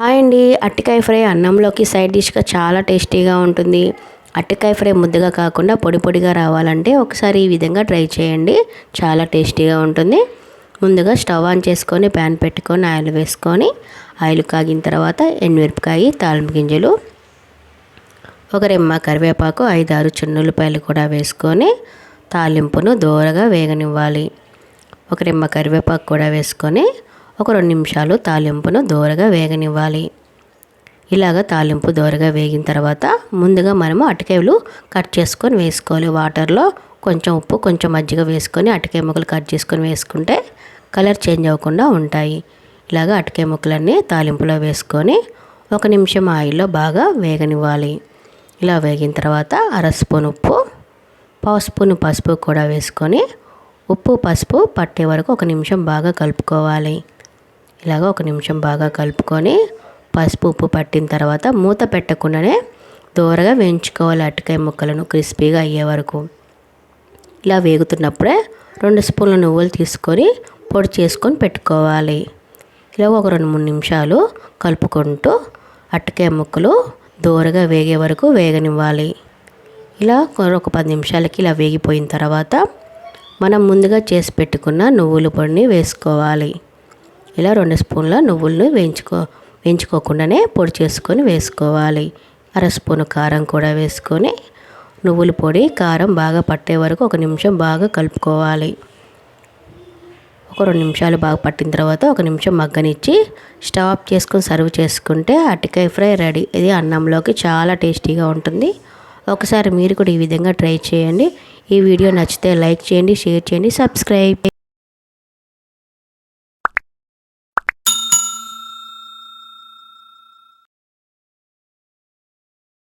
Hi అండి. అట్టికాయ fry అన్నంలోకి side డిష్గా చాలా టేస్టీగా ఉంటుంది. అట్టికాయ ఫ్రై ముద్దగా కాకుండా పొడి పొడిగా రావాలంటే ఒకసారి ఈ విధంగా ట్రై చేయండి. చాలా టేస్టీగా ఉంటుంది. ముందుగా స్టవ్ ఆన్ చేసుకొని ప్యాన్ పెట్టుకొని ఆయిల్ వేసుకొని ఆయిల్ కాగిన తర్వాత ఎండుమిరపకాయ తాలింపు గింజలు ఒక రెమ్మ కరివేపాకు ఐదు ఆరు చిన్నులపాయలు కూడా వేసుకొని తాలింపును దూరగా వేగనివ్వాలి. ఒక రెమ్మ కరివేపాకు కూడా వేసుకొని ఒక రెండు నిమిషాలు తాలింపును దోరగా వేగనివ్వాలి. ఇలాగ తాలింపు దోరగా వేగిన తర్వాత ముందుగా మనము అటకాయలు కట్ చేసుకొని వేసుకోవాలి. వాటర్లో కొంచెం ఉప్పు కొంచెం మజ్జిగ వేసుకొని అటకాయ ముక్కలు కట్ చేసుకొని వేసుకుంటే కలర్ చేంజ్ అవ్వకుండా ఉంటాయి. ఇలాగ అటకాయ ముక్కలన్నీ తాలింపులో వేసుకొని ఒక నిమిషం ఆయిల్లో బాగా వేగనివ్వాలి. ఇలా వేగిన తర్వాత అర స్పూన్ ఉప్పు పావు స్పూన్ పసుపు కూడా వేసుకొని ఉప్పు పసుపు పట్టే వరకు ఒక నిమిషం బాగా కలుపుకోవాలి. ఇలాగ ఒక నిమిషం బాగా కలుపుకొని పసుపు ఉప్పు పట్టిన తర్వాత మూత పెట్టకుండానే దూరగా వేయించుకోవాలి అరటికాయ ముక్కలను క్రిస్పీగా అయ్యే వరకు. ఇలా వేగుతున్నప్పుడే రెండు స్పూన్ల నువ్వులు తీసుకొని పొడి చేసుకొని పెట్టుకోవాలి. ఇలా ఒక రెండు మూడు నిమిషాలు కలుపుకుంటూ అట్టకాయ ముక్కలు దూరగా వేగే వరకు వేగనివ్వాలి. ఇలా ఒక పది నిమిషాలకి ఇలా వేగిపోయిన తర్వాత మనం ముందుగా చేసి పెట్టుకున్న నువ్వుల పొడిని వేసుకోవాలి. ఇలా రెండు స్పూన్ల నువ్వులను వేయించుకో వేయించుకోకుండానే పొడి చేసుకొని వేసుకోవాలి. అర స్పూన్ కారం కూడా వేసుకొని నువ్వుల పొడి కారం బాగా పట్టే వరకు ఒక నిమిషం బాగా కలుపుకోవాలి. ఒక రెండు నిమిషాలు బాగా పట్టిన తర్వాత ఒక నిమిషం మగ్గనిచ్చి స్టవ్ ఆఫ్ చేసుకొని సర్వ్ చేసుకుంటే అరటికాయ ఫ్రై రెడీ. ఇది అన్నంలోకి చాలా టేస్టీగా ఉంటుంది. ఒకసారి మీరు కూడా ఈ విధంగా ట్రై చేయండి. ఈ వీడియో నచ్చితే లైక్ చేయండి షేర్ చేయండి సబ్స్క్రైబ్